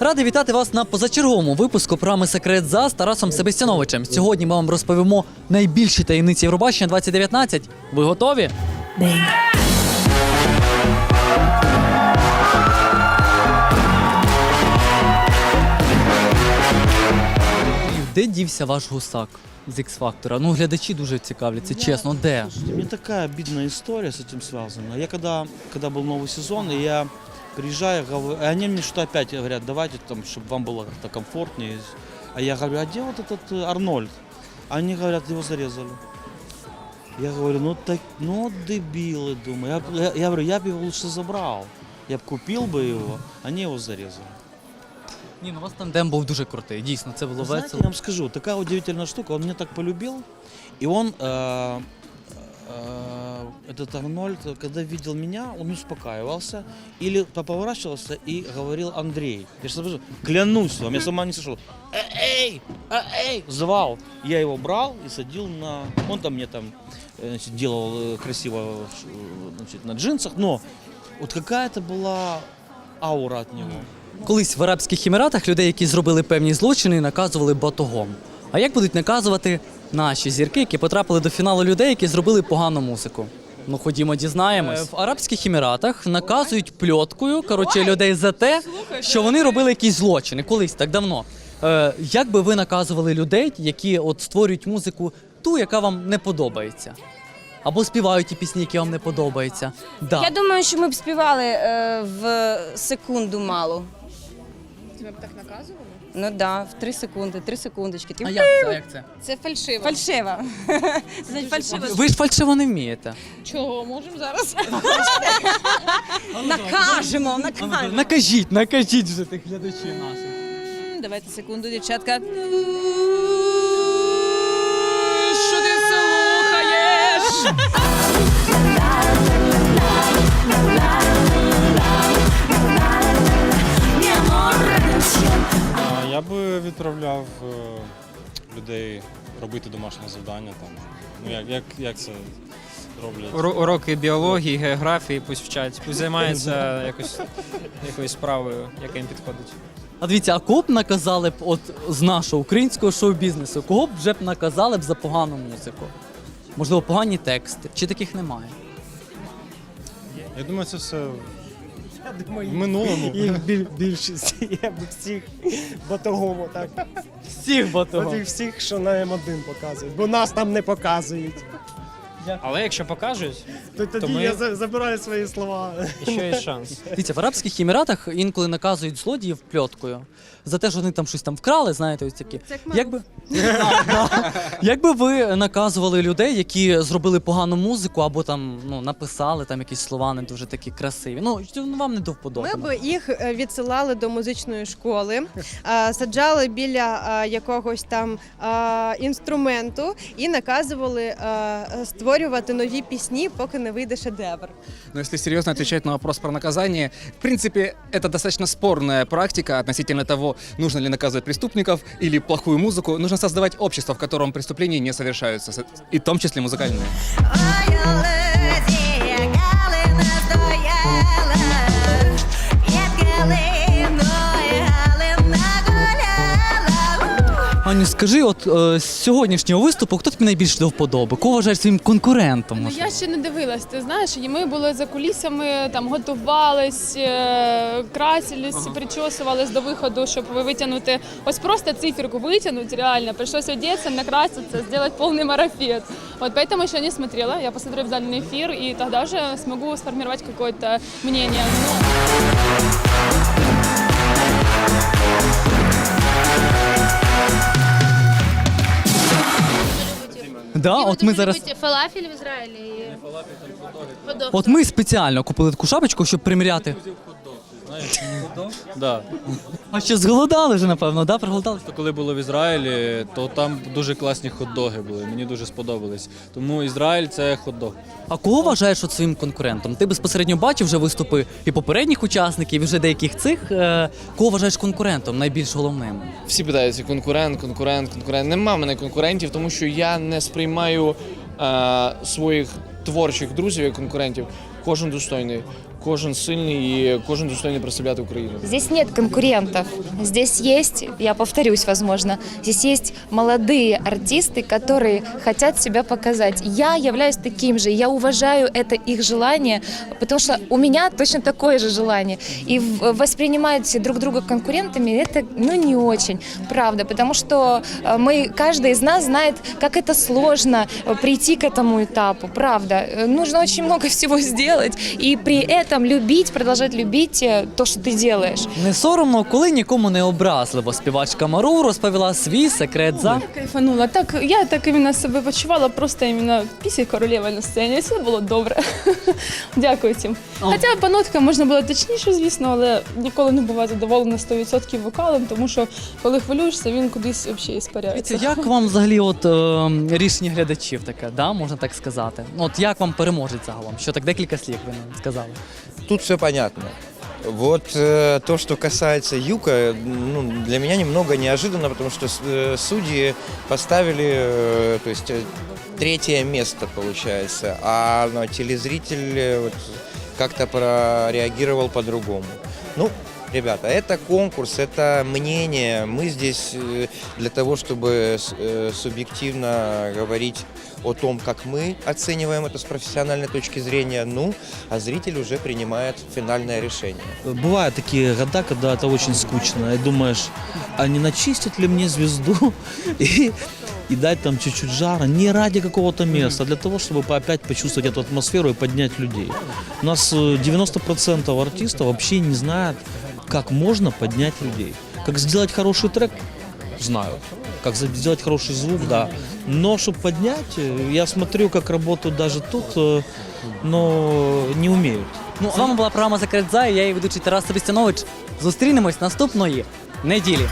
Радий вітати вас на позачерговому випуску програми Секрет за з Тарасом Себестяновичем. Сьогодні ми вам розповімо найбільші таємниці Євробачення 2019. Ви готові? Де дівся ваш гусак з X-Factor? Ну, глядачі дуже цікавляться, чесно, де? Слушайте, Мне такая обидная история с этим связана. Я когда, когда был новый сезон, и я приезжаю, говорю, и они мне что опять говорят, давайте там, чтобы вам было как-то комфортнее. А я говорю, а где вот этот э, Арнольд? Они говорят, его зарезали. Я говорю, ну так, ну дебилы, думаю. Я, я, я говорю, я бы его лучше забрал. Я бы купил бы его, они его зарезали. Ні, ну у вас тандем був дуже крутий. Дійсно, це було Вы знаете, весело. я вам скажу, такая удивительная штука. Он меня так полюбил, и он, э, э, этот Арнольд, когда видел меня, он успокаивался или поворачивался и говорил Андрей. Я же скажу, клянусь вам, я сама не слышал. «Э, Эй, э, эй, звал. Я его брал и садил на, он там мне там э, значит, делал э, красиво ш- э, значит, на джинсах, но вот какая-то была аура от него. Колись в Арабських Еміратах людей, які зробили певні злочини, наказували батогом. А як будуть наказувати наші зірки, які потрапили до фіналу людей, які зробили погану музику? Ну ходімо, дізнаємось. Е, В Арабських Еміратах наказують пльоткою коротше людей за те, що вони робили якісь злочини колись так давно. Е, як би ви наказували людей, які от створюють музику, ту, яка вам не подобається? Або співають ті пісні, які вам не подобаються? Да. Я думаю, що ми б співали е, в секунду мало. Тебе б так наказували? Ну да, в три секунди, три секундочки. Ти А як це? Як це? Це фальшиво. фальшива. Значить, фальшива. Ви ж фальшиво не вмієте. Чого можемо зараз? Накажемо, накажемо. Накажіть, накажіть вже тих глядачів наших. Давайте секунду, дівчатка. Що ти слухаєш? Я би відправляв е, людей робити домашнє завдання там. Ну як, як, як це роблять? Уро- Уроки біології, географії пусть вчать, пусть займаються якось, якоюсь справою, яка їм підходить. А дивіться, а кого б наказали б от з нашого українського шоу-бізнесу? Кого б вже б наказали б за погану музику? Можливо, погані тексти, чи таких немає? Я думаю, це все в минулому. Їх біль, більшість, я б всіх батогому, так. Всіх батогом. От і всіх, що на М1 показують, бо нас там не показують. Але якщо покажуть, То тоді ми- я за- забираю свої слова. ще є шанс. Дивіться, в Арабських Еміратах інколи наказують злодіїв пльоткою за те, що вони там щось там вкрали, знаєте, ось такі. Якби, Якби ви наказували людей, які зробили погану музику або там ну, написали там якісь слова не дуже такі красиві. Ну, що вам не до вподоби. Ми б їх е, відсилали до музичної школи, е, саджали біля е, якогось там е, інструменту і наказували е, створювати нові пісні, поки не вийде шедевр. Но если серьезно отвечать на вопрос про наказание, в принципе, это достаточно спорная практика относительно того, нужно ли наказывать преступников или плохую музыку. Нужно создавать общество, в котором преступления не совершаются, с- и в том числе музыкальные. Аню, скажи, от е, з сьогоднішнього виступу, хто тобі найбільше до вподоби? Кого вважаєш своїм конкурентом? Ну, може? я ще не дивилась, ти знаєш, і ми були за кулісами, там готувались, е, красились, причосувались до виходу, щоб витягнути. Ось просто циферку витягнути, реально. Пришлось одеться, накраситься, сделать полный марафет. Вот поэтому еще не смотрела. Я посмотрю обязательно эфир, и тогда уже смогу сформировать какое-то мнение. Ну, Да, от ми зараз. фалафель в Ізраїлі і Ходок. От ми спеціально купили таку шапочку, щоб приміряти. Да. А що зголодали вже, напевно, да? Проголодали? То коли було в Ізраїлі, то там дуже класні хот-доги були. Мені дуже сподобались. Тому Ізраїль це хот-дог. А кого вважаєш от своїм конкурентом? Ти безпосередньо бачив вже виступи і попередніх учасників, і вже деяких цих. Е, кого вважаєш конкурентом найбільш головним? Всі питаються конкурент, конкурент, конкурент. Нема мене конкурентів, тому що я не сприймаю е, своїх творчих друзів як конкурентів. Кожен достойний, кожен сильний і кожен достойний представляти Україну. Здесь нет конкурентов. Здесь есть, я повторюсь, возможно, здесь есть молодые артисты, которые хотят себя показать. Я являюсь таким же, я уважаю это их желание, потому что у меня точно такое же желание. И воспринимать друг друга конкурентами это ну не очень, правда, потому что э, мы, каждый из нас знает, как это сложно э, прийти к этому этапу, правда. Э, Нужно очень много всего сделать и при этом любить, продолжать любить э, то, что ты делаешь. Не соромно, коли нікому не образливо. Співачка Мару розповіла свій секрет за. Кайфанула. Так, я так іменно себе почувала, просто іменно після королеви на сцені. Все було добре. Дякую всім. Хоча по ноткам можна було точніше, звісно, але ніколи не буває задоволена 100% вокалом, тому що коли хвилюєшся, він кудись взагалі іспаряється. Як вам взагалі от е, рішення глядачів таке, да? можна так сказати? Ну, От як вам переможець загалом? Що так декілька слів ви нам сказали? Тут все понятно. Вот э, то, что касается Юка, ну, для меня немного неожиданно, потому что э, судьи поставили, э, то есть э, третье место получается, а ну, телезритель э, вот, как-то прореагировал по-другому. Ну, ребята, это конкурс, это мнение. Мы здесь э, для того, чтобы э, субъективно говорить о том, как мы оцениваем это с профессиональной точки зрения, ну, а зритель уже принимает финальное решение. Бывают такие года, когда это очень скучно, и думаешь, а не начистить ли мне звезду и, и дать там чуть-чуть жара, не ради какого-то места, а для того, чтобы опять почувствовать эту атмосферу и поднять людей. У нас э, 90% артистов вообще не знают, как можно поднять людей. Как сделать хороший трек, знают. Как за- сделать хороший звук, да. Но чтобы поднять, э, я смотрю, как работают даже тут, э, но не умеют. Ну, з вами була програма Секрет за і я її ведучий Тарас Себестянович. Зустрінемось наступної неділі.